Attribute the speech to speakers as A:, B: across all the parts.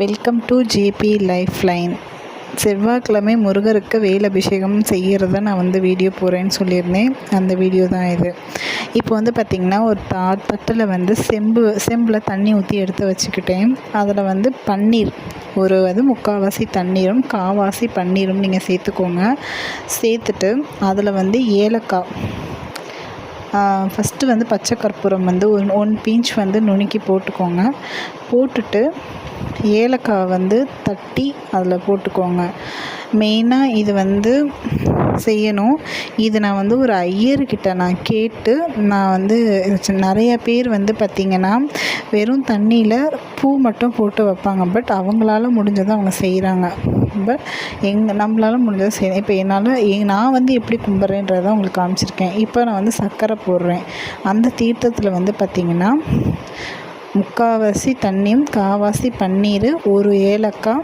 A: Welcome to JP life line செவ்வாய்க்கிழமை முருகருக்கு வேல் அபிஷேகம் செய்கிறத நான் வந்து வீடியோ போகிறேன்னு சொல்லியிருந்தேன். அந்த வீடியோ தான் இது. இப்போ வந்து பார்த்திங்கன்னா ஒரு தா தட்டில் வந்து செம்பு செம்பில் தண்ணி ஊற்றி எடுத்து வச்சுக்கிட்டேன். அதில் வந்து பன்னீர் ஒரு அது முக்கால்வாசி தண்ணீரும் காவாசி பன்னீரும் நீங்கள் சேர்த்துக்கோங்க. சேர்த்துட்டு அதில் வந்து ஏலக்காய் ஃபஸ்ட்டு வந்து பச்சை கற்பூரம் வந்து ஒன் ஒன் பீன்ச் வந்து நுணுக்கி போட்டுக்கோங்க. போட்டுட்டு ஏலக்காய் வந்து தட்டி அதில் போட்டுக்கோங்க. மெயினாக இது வந்து செய்யணும். இது நான் வந்து ஒரு ஐயர்கிட்ட நான் கேட்டு நான் வந்து நிறைய பேர் வந்து பார்த்திங்கன்னா வெறும் தண்ணியில் பூ மட்டும் போட்டு வைப்பாங்க. பட் அவங்களால முடிஞ்சதை அவங்க செய்கிறாங்க பட் எங் நம்மளால முடிஞ்சதை செய்யணும் இப்போ என்னால் நான் வந்து எப்படி கும்பிட்றேன்றதை உங்களுக்கு காமிச்சிருக்கேன். இப்போ நான் வந்து சர்க்கரை போடுறேன். அந்த தீர்த்தத்தில் வந்து பார்த்திங்கன்னா முக்கால்வாசி தண்ணியும் காவாசி பன்னீர் ஒரு ஏலக்காய்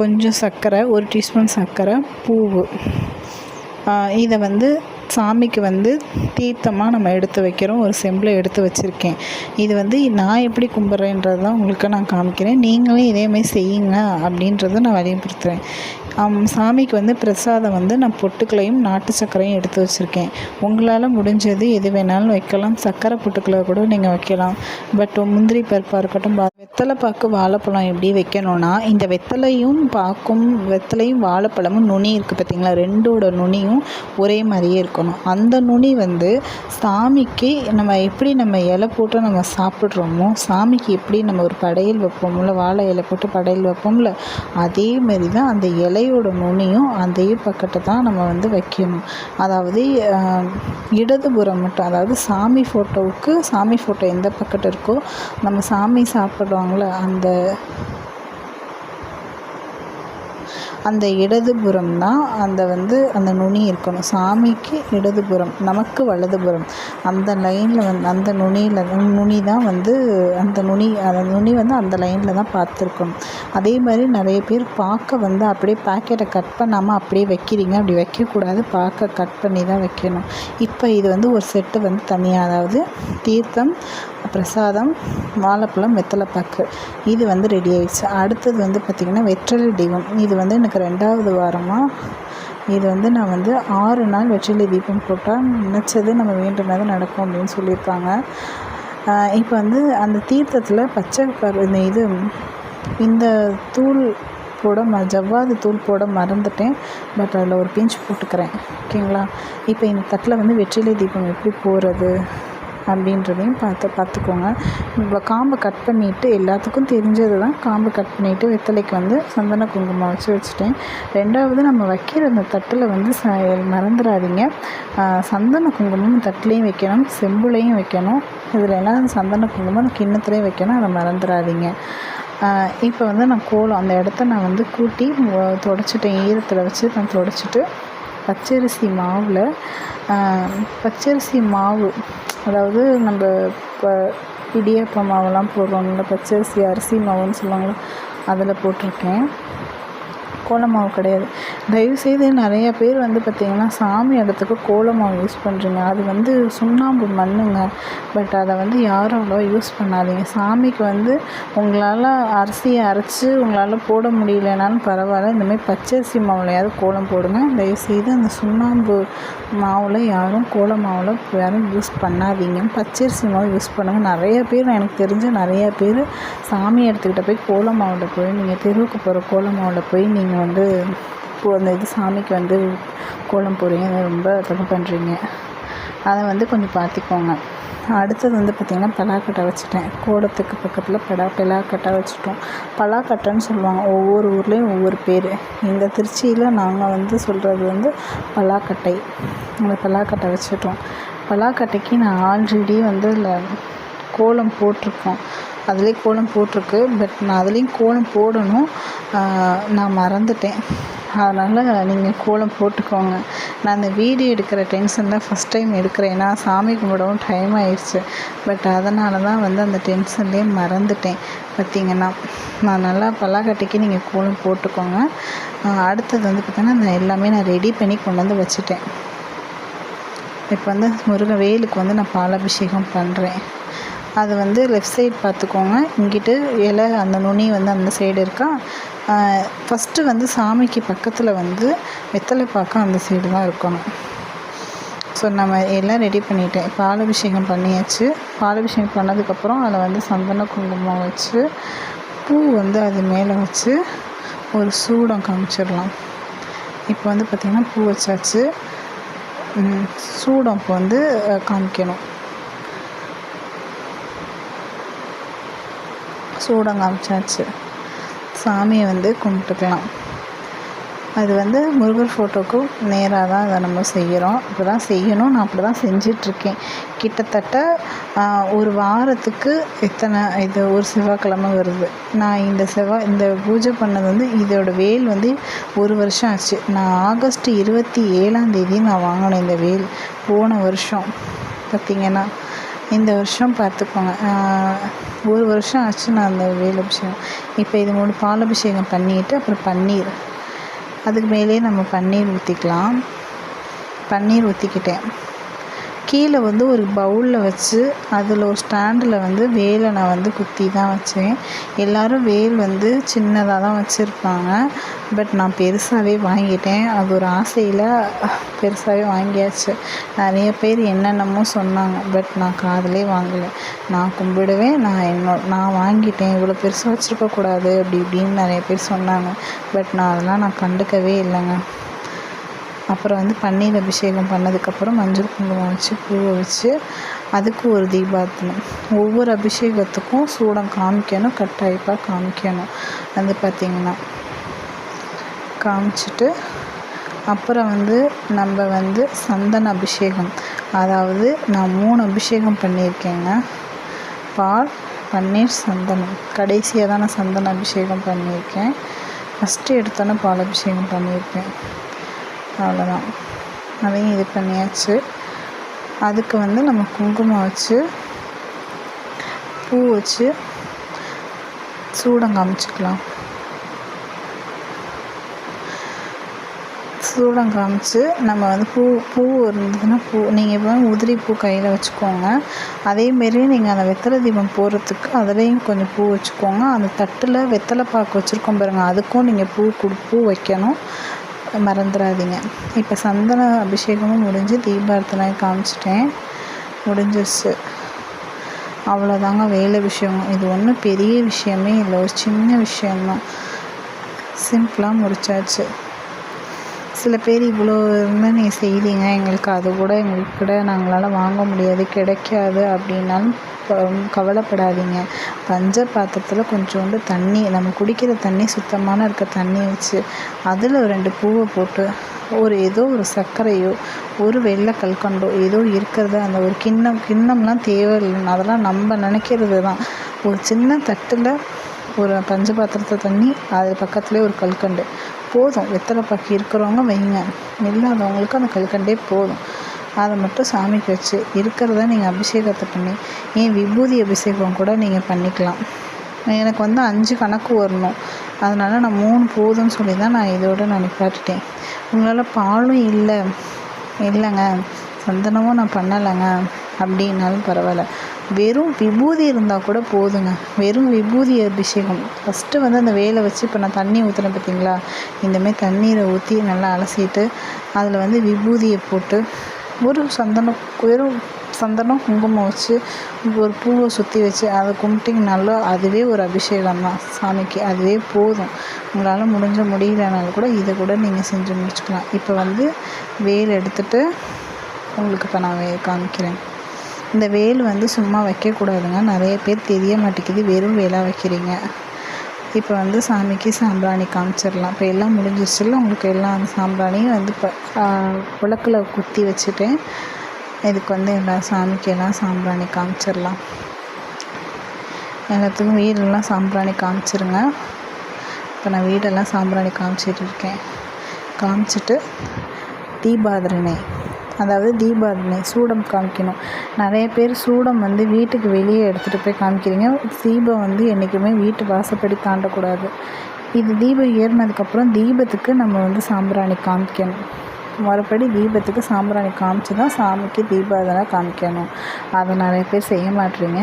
A: கொஞ்சம் சர்க்கரை ஒரு டீஸ்பூன் சர்க்கரை பூவு. இதை வந்து சாமிக்கு வந்து தீர்த்தமாக நம்ம எடுத்து வைக்கிறோம். ஒரு செம்பில் எடுத்து வச்சுருக்கேன். இது வந்து நான் எப்படி கும்பிட்றேன்றது தான் உங்களுக்கு நான் காமிக்கிறேன். நீங்களும் இதேமாரி செய்யுங்க அப்படின்றத நான் வலியுறுத்துகிறேன் சாமிக்கு வந்து பிரசாதம் வந்து நான் பொட்டுக்களையும் நாட்டு சர்க்கரையும் எடுத்து வச்சுருக்கேன். உங்களால் முடிஞ்சது எது வேணாலும் வைக்கலாம். சர்க்கரை பொட்டுக்களை கூட நீங்கள் வைக்கலாம். பட் முந்திரி பருப்பாக இருக்கட்டும் வெத்தலை பாக்கு வாழைப்பழம் எப்படி வைக்கணும்னா இந்த வெத்தலையும் பாக்கும் வெத்தலையும் வாழைப்பழமும் நுனி இருக்குது பார்த்தீங்களா ரெண்டோட நுனியும் ஒரே மாதிரியே இருக்கணும். அந்த நுனி வந்து சாமிக்கு நம்ம எப்படி நம்ம இலை போட்டு நம்ம சாப்பிட்றோமோ சாமிக்கு எப்படி நம்ம ஒரு படையல் வைப்போம்ல வாழை இலை போட்டு படையல் வைப்போம்ல அதே மாதிரி தான் அந்த இலை தலையோட நுனியும் அதே பக்கத்தை தான் நம்ம வந்து வைக்கணும். அதாவது இடதுபுறம் மட்டும் அதாவது சாமி ஃபோட்டோவுக்கு சாமி ஃபோட்டோ எந்த பக்கத்து இருக்கோ நம்ம சாமி சாப்பிடுவாங்கள அந்த அந்த இடதுபுறம் தான் அந்த வந்து அந்த நுனி இருக்கணும். சாமிக்கு இடதுபுறம் நமக்கு வலதுபுறம். அந்த லைனில் வந்து அந்த நுனியில் நுனி தான் வந்து அந்த நுனி அந்த நுனி வந்து அந்த லைனில் தான் பார்த்துருக்கணும். அதே மாதிரி நிறைய பேர் பார்க்க வந்து அப்படியே பாக்கெட்டை கட் பண்ணாமல் அப்படியே வைக்கிறீங்க. அப்படி வைக்கக்கூடாது. பார்க்க கட் பண்ணி தான் வைக்கணும். இப்போ இது வந்து ஒரு செட்டு வந்து தனியாக அதாவது தீர்த்தம் பிரசாதம் வாழைப்பழம் வெத்தலைப்பாக்கு. இது வந்து ரெடி ஆயிடுச்சு. அடுத்தது வந்து பார்த்திங்கன்னா வெற்றலை தீபம் இது வந்து எனக்கு எனக்கு ரெண்டாவது வாரமாக இது வந்து நான் வந்து ஆறு நாள் வெற்றிலை தீபம் போட்டால் நினச்சது நம்ம வேண்டுனது நடக்கும் அப்படின்னு சொல்லியிருக்காங்க. இப்போ வந்து அந்த தீர்த்தத்தில் பச்சை பரு இந்த இது இந்த தூள் போட ம ஜவ்வாது தூள் போட மறந்துட்டேன். பட் அதில் ஒரு பிஞ்ச் போட்டுக்கிறேன். ஓகேங்களா? இப்போ இந்த தட்டில் வந்து வெற்றிலை தீபம் எப்படி போகிறது அப்படின்றதையும் பார்த்து பார்த்துக்கோங்க. இப்போ காம்பை கட் பண்ணிவிட்டு எல்லாத்துக்கும் தெரிஞ்சது தான். காம்பை கட் பண்ணிவிட்டு வெத்தலைக்கு வந்து சந்தன குங்குமம் வச்சு வச்சுட்டேன். ரெண்டாவது நம்ம வைக்கிற அந்த தட்டில் வந்து ச மறந்துடாதீங்க. சந்தன குங்குமம் தட்டிலையும் வைக்கணும் செம்புலையும் வைக்கணும். இதில் எல்லாம் சந்தன குங்குமம் கிண்ணத்துலேயும் வைக்கணும் அதை மறந்துடாதீங்க. இப்போ வந்து நான் கோலம் அந்த இடத்த நான் வந்து கூட்டி தொடச்சிட்டேன். ஈரத்தில் வச்சு நான் தொடச்சிட்டு பச்சரிசி மாவில் பச்சரிசி மாவு அதாவது நம்ம இப்போ இடியாப்ப மாவெல்லாம் போடுறோம்ல பச்சரிசி அரிசி மாவுன்னு சொல்லுவாங்கள்ல அதில் போட்டிருக்கேன். கோலமாவு கிடையாது. தயவுசெய்து நிறைய பேர் வந்து பார்த்திங்கன்னா சாமி இடத்துக்கு கோலமாவு யூஸ் பண்ணுறீங்க அது வந்து சுண்ணாம்பு மண்ணுங்க. பட் அதை வந்து யாரும் அவ்வளோவா யூஸ் பண்ணாதீங்க. சாமிக்கு வந்து உங்களால் அரிசியை அரைச்சி உங்களால் போட முடியலனாலும் பரவாயில்ல. இந்தமாதிரி பச்சரிசி மாவுலையாவது கோலம் போடுங்க. தயவுசெய்து அந்த சுண்ணாம்பு மாவில் யாரும் கோல மாவில் யாரும் யூஸ் பண்ணாதீங்க. பச்சரிசி மாவு யூஸ் பண்ணுங்கள் நிறைய பேர் எனக்கு தெரிஞ்ச நிறைய பேர் சாமி இடத்துக்கிட்ட போய் கோல மாவில் போய் நீங்கள் தெருவுக்கு போகிற கோல மாவில் போய் நீங்கள் வந்து அந்த இது சாமிக்கு வந்து கோலம் போடுறீங்க. ரொம்ப தப்பு பண்ணுறீங்க அதை வந்து கொஞ்சம் பார்த்துக்கோங்க. அடுத்தது வந்து பார்த்திங்கன்னா பலாக்கட்டை வச்சுட்டேன். கோலத்துக்கு பக்கத்தில் பலா பலாக்கட்டை வச்சுட்டோம். பலாக்கட்டைன்னு சொல்லுவாங்க. ஒவ்வொரு ஊர்லேயும் ஒவ்வொரு பேர். இந்த திருச்சியில் நாங்கள் வந்து சொல்கிறது வந்து பலாக்கட்டை. அந்த பலாக்கட்டை வச்சுட்டோம். பலாக்கட்டைக்கு நான் ஆல்ரெடி வந்து கோலம் போட்டிருக்கோம். அதுலேயே கோலம் போட்டிருக்கு. பட் நான் அதுலேயும் கோலம் போடணும். நான் மறந்துட்டேன். அதனால் நீங்கள் கோலம் போட்டுக்கோங்க. நான் அந்த வீடியோ எடுக்கிற டென்ஷனில் ஃபஸ்ட் டைம் எடுக்கிறேன். ஏன்னா சாமி கும்பிடவும் டைம் ஆயிடுச்சு. பட் அதனால தான் வந்து அந்த டென்ஷன்லேயே மறந்துட்டேன். பார்த்திங்கன்னா நான் நல்லா பல்லாக்கட்டைக்கு நீங்கள் கோலம் போட்டுக்கோங்க. அடுத்தது வந்து பார்த்திங்கன்னா நான் எல்லாமே நான் ரெடி பண்ணி கொண்டு வந்து வச்சுட்டேன். இப்போ வந்து முருகன் வேலுக்கு வந்து நான் பாலாபிஷேகம் பண்ணுறேன் அது வந்து லெஃப்ட் சைட் பார்த்துக்கோங்க. இங்கிட்டு இலை அந்த நுனி வந்து அந்த சைடு இருக்கா? ஃபஸ்ட்டு வந்து சாமிக்கு பக்கத்தில் வந்து வெத்தலை பாக்கம் அந்த சைடு தான் இருக்கணும். ஸோ நம்ம எல்லாம் ரெடி பண்ணிட்டேன் பாலபிஷேகம் பண்ணியாச்சு. பாலபிஷேகம் பண்ணதுக்கப்புறம் அதில் வந்து சந்தன குங்குமம் வச்சு பூ வந்து அது மேலே வச்சு ஒரு சூடம் காமிச்சிடலாம். இப்போ வந்து பார்த்திங்கன்னா பூ வச்சாச்சு. சூடம் இப்போ வந்து காமிக்கணும். சூடம் காமிச்சாச்சு. சாமியை வந்து கும்பிட்டுக்கலாம். அது வந்து முருகர் ஃபோட்டோக்கும் நேராக தான் அதை நம்ம செய்கிறோம் இப்போ தான் செய்யணும். நான் அப்படி தான் செஞ்சிட்ருக்கேன். கிட்டத்தட்ட ஒரு வாரத்துக்கு எத்தனை இது ஒரு செவ்வாய்க்கிழமை வருது. நான் இந்த செவ்வாய் இந்த பூஜை பண்ணது வந்து இதோட வேல் வந்து ஒரு வருஷம் ஆச்சு. நான் ஆகஸ்ட் இருபத்தி ஏழாம் தேதி நான் வாங்கினேன் இந்த வேல். போன வருஷம். பார்த்திங்கன்னா இந்த வருஷம் பார்த்துக்கோங்க. ஒரு வருஷம் ஆச்சு நான் அந்த வேலபிஷேகம். இப்போ இது மூணு பால் அபிஷேகம் பண்ணிவிட்டு அப்புறம் பன்னீர். அதுக்கு மேலேயே நம்ம பன்னீர் ஊற்றிக்கலாம் பன்னீர் ஊற்றிக்கிட்டேன் கீழே வந்து ஒரு பவுலில் வச்சு அதில் ஒரு ஸ்டாண்டில் வந்து வேலை நான் வந்து குத்தி தான் வச்சேன். எல்லோரும் வேல் வந்து சின்னதாக தான் வச்சுருப்பாங்க. பட் நான் பெருசாகவே வாங்கிட்டேன். அது ஒரு ஆசையில் பெருசாகவே வாங்கியாச்சு. நிறைய பேர் என்னென்னமோ சொன்னாங்க. பட் நான் காதலே வாங்கலை. நான் கும்பிடுவேன். நான் என்னோ நான் வாங்கிட்டேன். இவ்வளோ பெருசாக வச்சுருக்கக்கூடாது. அப்படி இப்படின்னு நிறைய பேர் சொன்னாங்க. பட் நான் அதெல்லாம் நான் கண்டுக்கவே இல்லைங்க. அப்புறம் வந்து பன்னீர் அபிஷேகம் பண்ணதுக்கப்புறம் மஞ்சள் குங்குமம் வச்சு பூவை வச்சு அதுக்கு ஒரு தீபார்த்தனம் ஒவ்வொரு அபிஷேகத்துக்கும் சூடம் காமிக்கணும் கட்டாயப்பாக காமிக்கணும். வந்து பார்த்திங்கன்னா காமிச்சிட்டு அப்புறம் வந்து நம்ம வந்து சந்தன அபிஷேகம். அதாவது நான் மூணு அபிஷேகம் பண்ணியிருக்கேங்க. பால் பன்னீர் சந்தனம். கடைசியாக தான் நான் சந்தன அபிஷேகம் பண்ணியிருக்கேன். ஃபஸ்ட்டு எடுத்தோன்னே பால் அபிஷேகம் பண்ணியிருக்கேன். அவ்வளோதான் அதையும் இது பண்ணியாச்சு. அதுக்கு வந்து நம்ம குங்குமம் வச்சு பூ வச்சு சூடம் காமிச்சிக்கலாம். சூடம் காமிச்சு நம்ம வந்து பூ பூ இருந்ததுன்னா பூ நீங்கள் இப்போ உதிரி பூ கையில் வச்சுக்கோங்க. அதேமாரி நீங்கள் அந்த வெத்தலை தீபம் போகிறதுக்கு அதுலேயும் கொஞ்சம் பூ வச்சுக்கோங்க. அந்த தட்டில் வெத்தலை பாக்கு வச்சுருக்கோம் பாருங்கள் அதுக்கும் நீங்கள் பூ கொடு பூ வைக்கணும். மறந்துடாதீங்க இப்போ சந்தன அபிஷேகமும் முடிஞ்சு தீபார்த்தனை காமிச்சிட்டேன். முடிஞ்சிருச்சு. அவ்வளோதாங்க வேலை விஷயம். இது ஒன்றும் பெரிய விஷயமே இல்லை. ஒரு சின்ன விஷயம்தான். சிம்பிளாக முடிச்சாச்சு. சில பேர் இவ்வளோ இருந்தால் நீங்கள் செய்தீங்க எங்களுக்கு அது கூட எங்களுக்கு கூட நாங்களால் வாங்க முடியாது. கிடைக்காது அப்படின்னாலும் கவலைப்படாதீங்க. பஞ்ச பாத்திரத்தில் கொஞ்சோண்டு தண்ணி நம்ம குடிக்கிற தண்ணி சுத்தமான இருக்க தண்ணி வச்சு அதில் ரெண்டு பூவை போட்டு ஒரு ஏதோ ஒரு சர்க்கரையோ ஒரு வெள்ளை கல்கண்டோ ஏதோ இருக்கிறத அந்த ஒரு கிண்ணம் கிண்ணம்லாம் தேவையில்லை அதெல்லாம் நம்ம நினைக்கிறது தான். ஒரு சின்ன தட்டில் ஒரு பஞ்ச பாத்திரத்தை தண்ணி அது பக்கத்துலேயே ஒரு கல்கண்டு. போதும். வெத்தலை பக்கம் இருக்கிறவங்க வைங்க. இல்லாதவங்களுக்கு அந்த கல்கண்டே போதும். அதை மட்டும் சாமிக்கு வச்சு இருக்கிறத நீங்கள் அபிஷேகத்தை பண்ணி ஏன் விபூதி அபிஷேகம் கூட நீங்கள் பண்ணிக்கலாம். எனக்கு வந்து அஞ்சு கணக்கு வரணும். அதனால் நான் மூணு போதும்னு சொல்லி தான் நான் இதோடு நான் நிப்பாட்டிட்டேன். உங்களால் பாலும் இல்லை. இல்லைங்க. சந்தனமும் நான் பண்ணலைங்க. அப்படின்னாலும் பரவாயில்ல. வெறும் விபூதி இருந்தால் கூட போதுங்க. வெறும் விபூதி அபிஷேகம். ஃபஸ்ட்டு வந்து அந்த வேலை வச்சு இப்போ நான் தண்ணி ஊற்றுனேன் பார்த்தீங்களா இந்தமாரி தண்ணீரை ஊற்றி நல்லா அலசிட்டு அதில் வந்து விபூதியை போட்டு ஒரு சந்தனம் வெறும் சந்தனம் குங்குமம் வச்சு ஒரு பூவை சுற்றி வச்சு அதை கும்பிட்டிங்கனாலும் அதுவே ஒரு அபிஷேகம் தான் சாமிக்கு அதுவே போதும். உங்களால் முடிஞ்ச முடியலனாலும் கூட இதை கூட நீங்கள் செஞ்சு முடிச்சுக்கலாம். இப்போ வந்து வேல் எடுத்துகிட்டு உங்களுக்கு இப்போ நான் காமிக்கிறேன். இந்த வேல் வந்து சும்மா வைக்கக்கூடாதுங்க. நிறைய பேர் தெரிய மாட்டேங்குது. வெறும் வேலாக வைக்கிறீங்க. இப்போ வந்து சாமிக்கு சாம்பிராணி காமிச்சிடலாம். இப்போ எல்லாம் முடிஞ்சிச்சுல உங்களுக்கு எல்லாம் அந்த சாம்பிராணியும் வந்து இப்போ விளக்கில் குத்தி வச்சுட்டேன். இதுக்கு வந்து எல்லா சாமிக்கு எல்லாம் சாம்பிராணி காமிச்சிடலாம். எல்லாத்துக்கும் வீடெல்லாம் சாம்பிராணி காமிச்சிருங்க. இப்போ நான் வீடெல்லாம் சாம்பிராணி காமிச்சிட்டு இருக்கேன். காமிச்சிட்டு தீபாதரணை அதாவது தீபாவளி சூடம் காமிக்கணும். நிறைய பேர் சூடம் வந்து வீட்டுக்கு வெளியே எடுத்துகிட்டு போய் காமிக்கிறீங்க. தீபம் வந்து என்றைக்குமே வீட்டு வாசப்படி தாண்டக்கூடாது. இது தீபம் ஏறினதுக்கப்புறம் தீபத்துக்கு நம்ம வந்து சாம்பிராணி காமிக்கணும். மறுபடி தீபத்துக்கு சாம்பிராணி காமிச்சு தான் சாமிக்கு தீபாதனை காமிக்கணும். அதை நிறைய பேர் செய்ய மாட்டீங்க.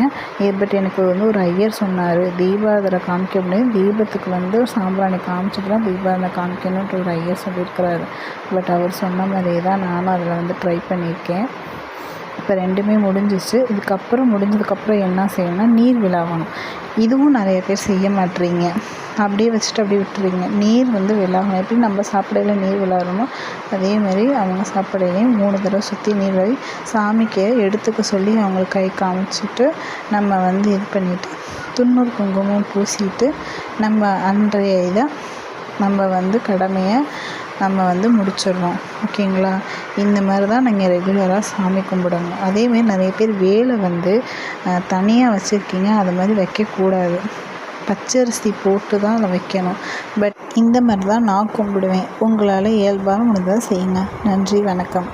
A: பட் எனக்கு வந்து ஒரு ஐயர் சொன்னார் தீபாவளி காமிக்க முடியும் தீபத்துக்கு வந்து சாம்பிராணி காமிச்சிட்டு தான் தீபாவளி காமிக்கணுன்ற ஒரு ஐயர் சொல்லியிருக்கிறாரு. பட் அவர் சொன்ன மாதிரியே தான் நானும் அதில் வந்து ட்ரை பண்ணியிருக்கேன். இப்போ ரெண்டுமே முடிஞ்சிச்சு. இதுக்கப்புறம் முடிஞ்சதுக்கப்புறம் என்ன செய்யணும்னா நீர் விழாவணும் இதுவும் நிறைய பேர் செய்ய மாட்டேறீங்க. அப்படியே வச்சுட்டு அப்படியே விட்டுறீங்க. நீர் வந்து விழாகணும் எப்படி நம்ம சாப்பிடையில நீர் விழாறோமோ அதேமாரி அவங்க சாப்பிடையிலையும் மூணு தடவை சுற்றி நீர் வழி சாமிக்கு எடுத்துக்க சொல்லி அவங்களுக்கு கை காமிச்சிட்டு நம்ம வந்து இது பண்ணிவிட்டு துண்ணூறு குங்குமம் பூசிட்டு நம்ம அன்றைய இதை நம்ம வந்து கடமையை நம்ம வந்து முடிச்சிடுறோம். ஓகேங்களா? இந்த மாதிரி தான் நீங்கள் ரெகுலராக சாமி கும்பிடணும். அதேமாரி நிறைய பேர் வேலை வந்து தனியாக வச்சுருக்கீங்க. அது மாதிரி வைக்கக்கூடாது. பச்சரிசி போட்டு தான் அதை வைக்கணும். பட் இந்த மாதிரி தான் நான் கும்பிடுவேன். உங்களால் இயல்பாக முடிஞ்சதை செய்யுங்க. நன்றி வணக்கம்.